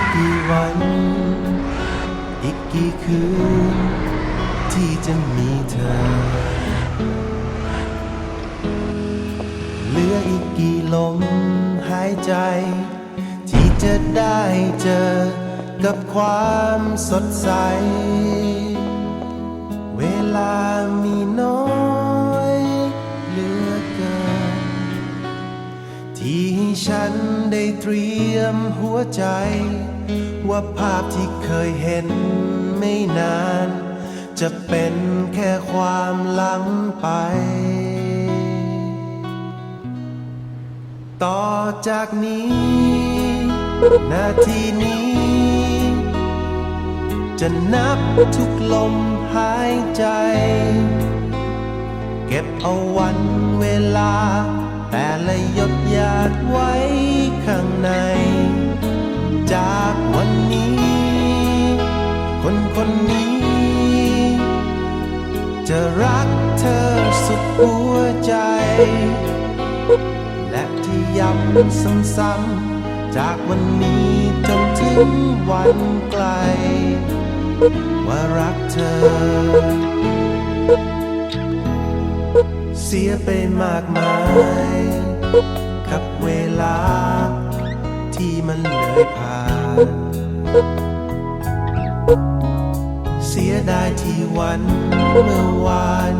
กกี่วัน อีกกี่คืน ที่จะมีเธอ เหลืออีกกี่ลมหายใจ ที่จะได้เจอกับความสดใส เวลามีน้อยเหลือเกิน ที่ให้ฉันได้เตรียมหัวใจ ว่าภาพที่เคยเห็นไม่นาน จะเป็นแค่ความหลังไป ต่อจากนี้ นาทีนี้ จะนับทุกลมหายใจ เก็บเอาวันเวลา แต่ละหยดหยาดไว้ข้างในจาก วันนี้ คนคนนี้ จะรักเธอสุดหัวใจ และที่ย้ำซ้ำๆจากวันนี้จนถึงวันไกล ว่ารักเธอ เสียไปมากมาย กับเวลาที่มัน เสียดายที่วันเมื่อวาน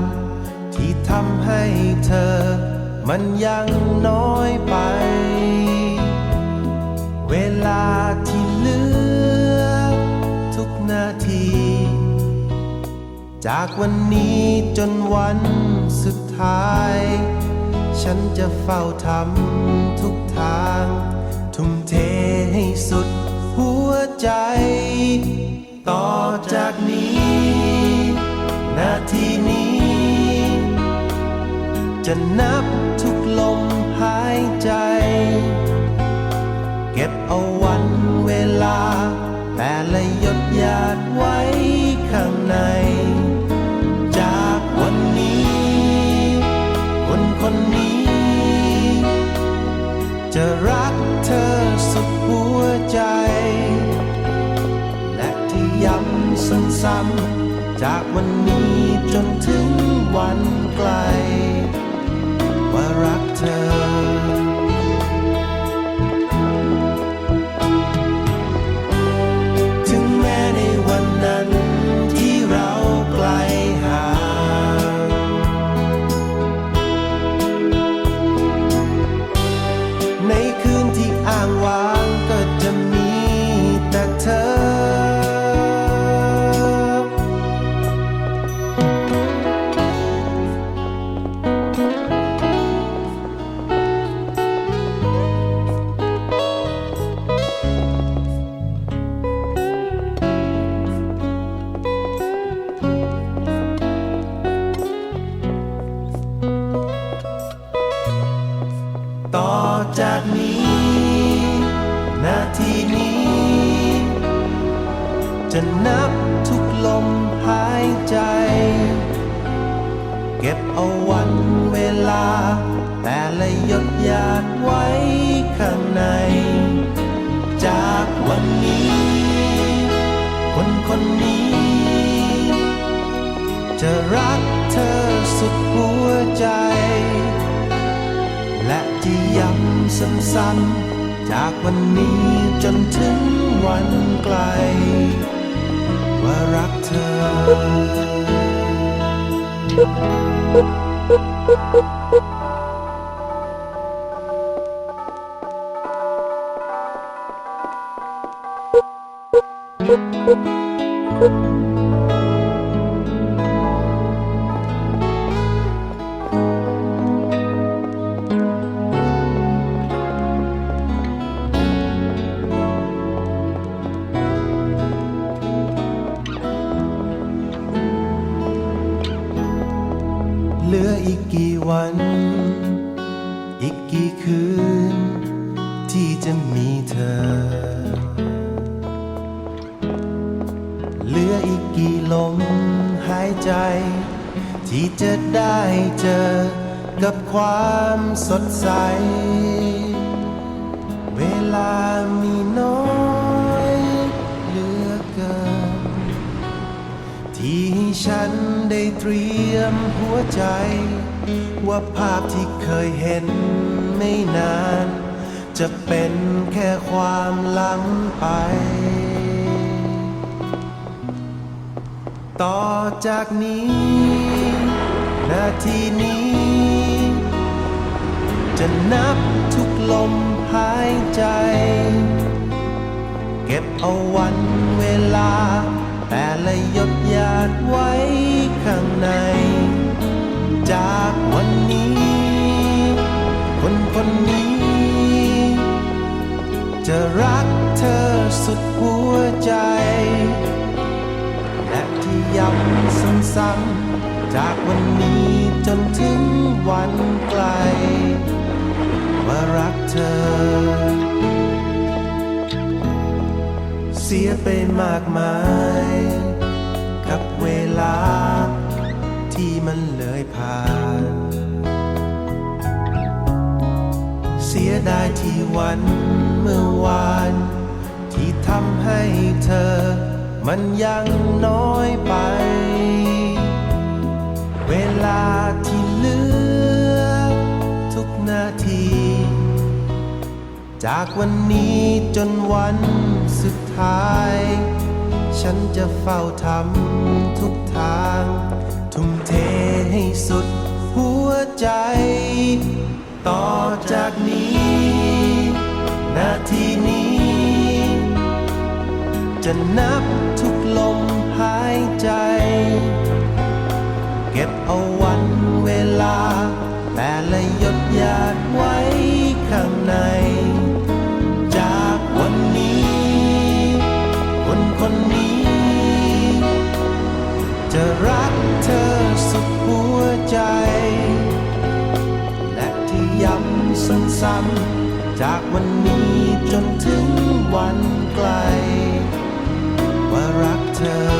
ที่ทำให้เธอ มันยังน้อยไป เวลาที่เหลือ ทุกนาที จากวันนี้จนวันสุดท้าย ฉันจะเฝ้าทำทุกทาง ทุ่มเทให้สุดหัวใจ ต่อจากนี้ นาทีนี้ จะนับ ซ้ำจากวันนี้จนถึงวันไกล ว่ารักเธอ ละหยาดไว้ข้างใน จากวันนี้ คนคนนี้ จะรักเธอสุดหัวใจ และจะย้ำซ้ำๆจากวันนี้จนถึงวันไกล ว่ารักเธอเห Thank you. ลมหายใจ ที่จะได้เจอกับความสดใส เวลามีน้อยเหลือเกิน ที่ฉันได้เตรียมหัวใจ ว่าภาพที่เคยเห็นไม่นาน จะเป็นแค่ความหลังไป ต่อจากนี้ นาทีนี้ จะนับทุกลมหายใจ เก็บเอาวันเวลา แต่ละหยดหยาดไว้ข้างใน จากวันนี้ คนคนนี้ จะรักเธอสุดหัวใจ ย้ำซ้ำๆจากวันนี้จนถึงวันไกล ว่ารักเธอ เสียไปมากมาย กับเวลาที่มันเลยผ่าน เสียดายที่วันเมื่อวาน ที่ทำให้เธอ มันยังน้อยไป เวลาที่เหลือทุกนาที จากวันนี้จนวันสุดท้าย ฉันจะเฝ้าทำทุกทาง ทุ่มเทให้สุดหัวใจ ต่อจากนี้ นาทีนี้ จะนับทุกลมหายใจ เก็บเอาวันเวลา แต่ละหยดหยาดไว้ข้างใน จากวันนี้ คนคนนี้ จะรักเธอสุดหัวใจ และที่ย้ำซ้ำๆ รั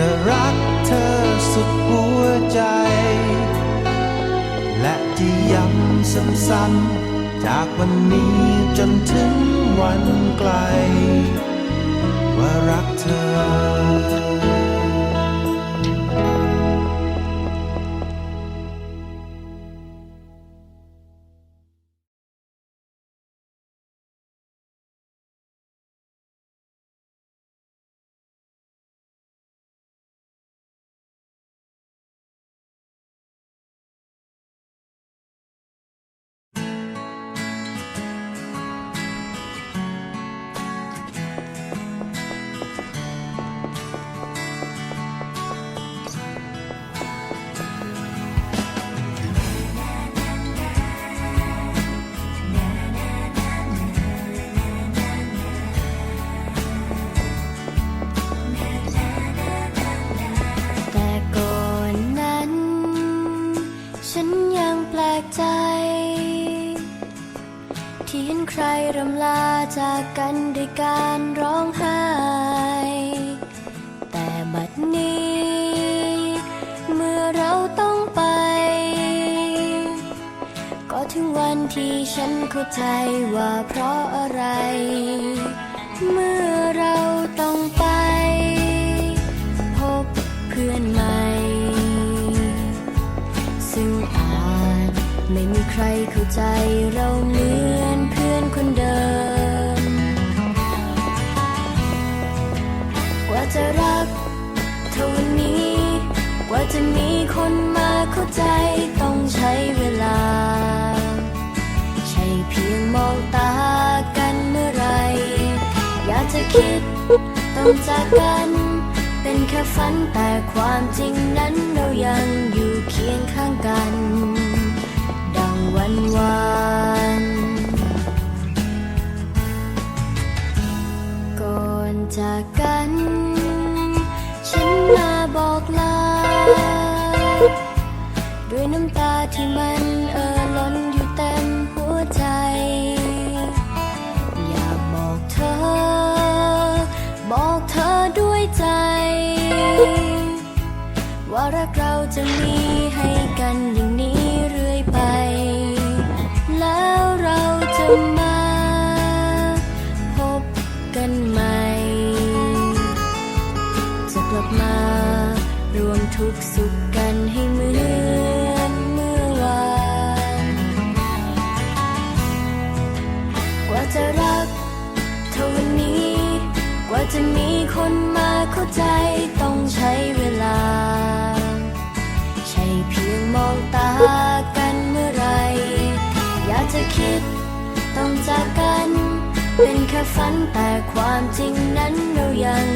จะรักเธอสุดหัวใจ และจะย้ำซ้ำๆจากวันนี้จนถึงวันไกล ว่ารักเธอ ฉันยังแปลกใจ ที่เห็นใครรำลาจากกันด้วยการร้องไห้ แต่บัดนี้ เมื่อเราต้องไป ก็ถึงวันที่ฉันเข้าใจว่าเพราะอะไร เมื่อ ใครเข้าใจเราเหมือนเพื่อนคนเดิม กว่าจะรักเท่านี้ กว่าจะมีคนมาเข้าใจต้องใช้เวลา ใช่เพียงมองตากันเมื่อไร อยากจะคิดต้องจากกัน เป็นแค่ฝันแต่ความจริงนั้นเรายังอยู่เคียงข้างกัน ดังวันวาน ความจริงนั้นเรายัง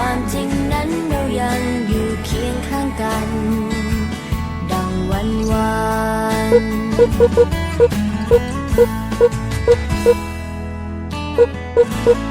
ม แต่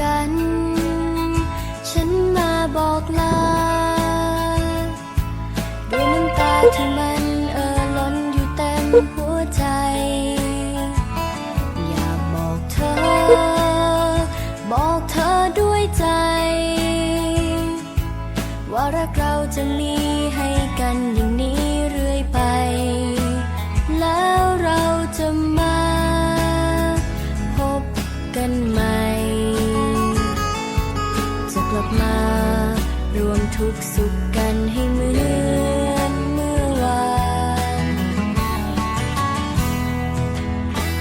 จะมีให้กันอย่างนี้เรื่อยไป แล้วเราจะมาพบกันใหม่ จะกลับมารวมทุกสุขกันให้เหมือนเมื่อวาน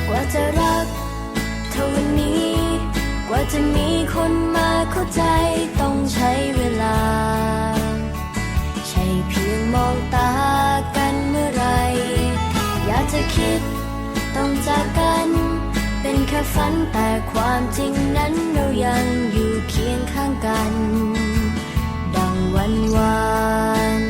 กว่าจะรักเท่าวันนี้ กว่าจะมีคนมาเข้าใจต้องใช้เว องตากันเมื่อไร อยากจะคิดต้องจากกัน เป็นแค่ฝันแต่ความจริงนั้นเรายังอยู่เคียงข้างกัน ดังวันวาน